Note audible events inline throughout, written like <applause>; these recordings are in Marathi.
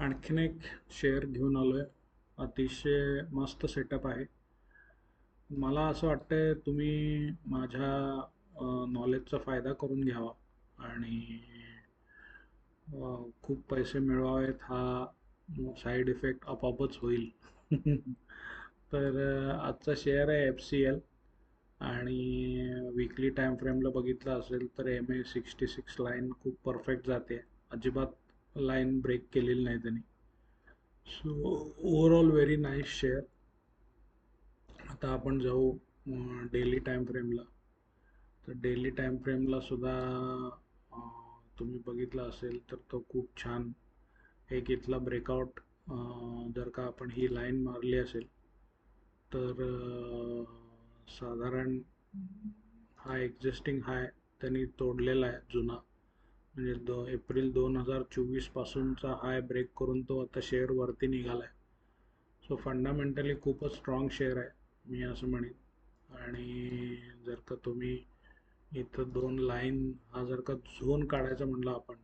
आणखीन एक शेअर घेऊन आलो आहे अतिशय मस्त सेटअप आहे. मला असं वाटतं तुम्ही माझ्या नॉलेजचा फायदा करून घ्यावा आणि खूप पैसे मिळवावेत हा साईड इफेक्ट आपोआपच होईल. <laughs> तर आजचा शेअर आहे एफ सी एल आणि विकली टाईम फ्रेमला बघितलं असेल तर M A sixty six line खूप परफेक्ट जाते. अजिबात लाईन ब्रेक केलेली नाही त्यांनी. So overall very nice share आता आपण जाऊ डेली टाईम फ्रेमला तर डेली टाईम फ्रेमला सुद्धा तुम्ही बघितला असेल तर तो खूप छान. एक इथला ब्रेकआउट जर का आपण ही लाईन मारली असेल तर साधारण हा एक्झिस्टिंग हाय त्यांनी तोडलेला आहे जुना. म्हणजे दो एप्रिल दोन हजार चोवीसपासूनचा हाय ब्रेक करून तो आता शेअर वरती निघाला आहे सो फंडामेंटली खूपच स्ट्रॉंग शेअर आहे मी असं म्हणेन. आणि जर का तुम्ही इथं दोन लाईन हा जर का झोन काढायचा म्हणला आपण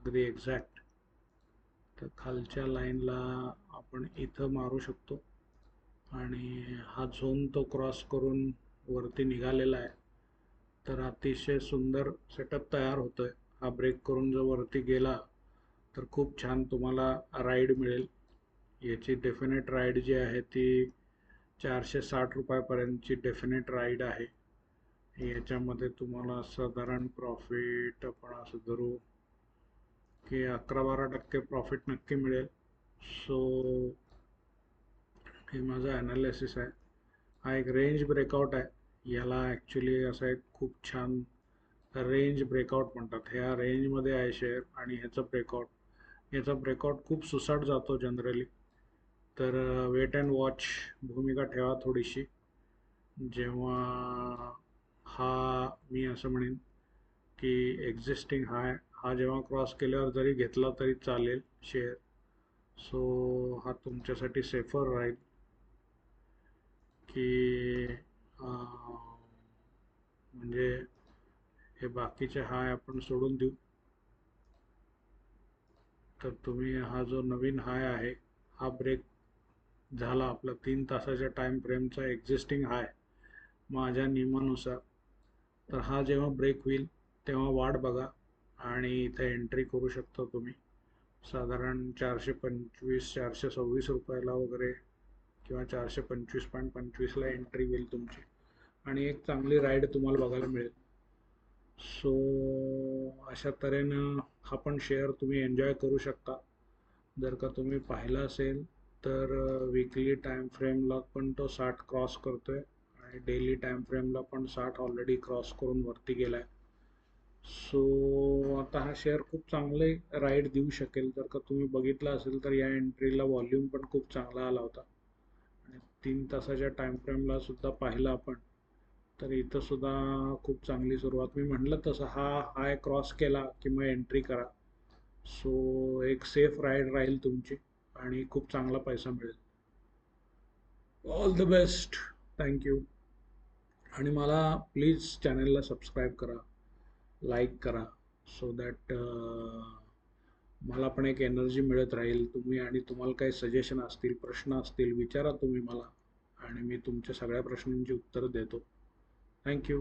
अगदी एक्झॅक्ट तर खालच्या लाईनला आपण इथं मारू शकतो. आणि हा झोन तो क्रॉस करून वरती निघालेला आहे. तर अतिशय सुंदर सेटअप तयार होतो आहे हा ब्रेक करून जर वरती गेला तर खूप छान तुम्हाला राईड मिळेल. याची डेफिनेट राईड जी आहे ती चारशे साठ रुपयापर्यंतची डेफिनेट राईड आहे. याच्यामध्ये तुम्हाला साधारण प्रॉफिट आपण असं धरू की अकरा बारा टक्के प्रॉफिट नक्की मिळेल. सो हे माझं ॲनालिसिस आहे. हा एक रेंज ब्रेकआउट आहे. याला ॲक्च्युली असं एक खूप छान रेंज ब्रेकआउट म्हणतात. ह्या रेंजमध्ये आहे शेअर आणि ह्याचं ब्रेकआउट याचा ब्रेकआउट खूप सुसाट जातो जनरली तर वेट अँड वॉच भूमिका ठेवा थोडीशी. जेव्हा हा मी असं म्हणेन की एक्झिस्टिंग हाय हा जेव्हा क्रॉस केल्यावर जरी घेतला तरी चालेल शेअर सो हा तुमच्यासाठी सेफर राहील की अं, म्हणजे हे बाकीचे हाय आपण सोडून देऊ. तर तुम्ही हा जो नवीन हाय आहे हा ब्रेक झाला आपला तीन तासाच्या टाईम फ्रेमचा एक्झिस्टिंग हाय माझ्या नियमानुसार. तर हा जेव्हा ब्रेक होईल तेव्हा वाट बघा आणि इथे एंट्री करू शकता तुम्ही. साधारण चारशे पंचवीस चारशे सव्वीस रुपयाला वगैरे किंवा चारशे पंचवीस पॉईंट पंचवीसला एंट्री होईल तुमची. आणि एक चांगली राईड तुम्हाला बघायला मिळेल. सो अशा तऱ्हेनं हा पण शेअर तुम्ही एन्जॉय करू शकता. जर का तुम्ही पाहिला असेल तर विकली टाईम फ्रेमला पण तो साठ क्रॉस करतोय. आणि डेली टाईम फ्रेमला पण साठ ऑलरेडी क्रॉस करून वरती गेला आहे सो आता हा शेअर खूप चांगले राईड देऊ शकेल. जर का तुम्ही बघितलं असेल तर या एंट्रीला व्हॉल्यूम पण खूप चांगला आला होता. आणि तीन तासाच्या टाईम फ्रेमला सुद्धा पाहिलं आपण. तर इथं सुद्धा खूप चांगली सुरुवात. मी म्हटलं तसं हा हाय क्रॉस केला की मग एंट्री करा. सो एक सेफ राईड राहील तुमची आणि खूप चांगला पैसा मिळेल. ऑल द बेस्ट थँक्यू आणि मला प्लीज चॅनलला सबस्क्राईब करा लाईक करा सो दॅट मला पण एक एनर्जी मिळत राहील तुम्ही आणि तुम्हाला काही सजेशन असतील प्रश्न असतील विचारा तुम्ही मला आणि मी तुमच्या सगळ्या प्रश्नांची उत्तरं देतो. थँक्यू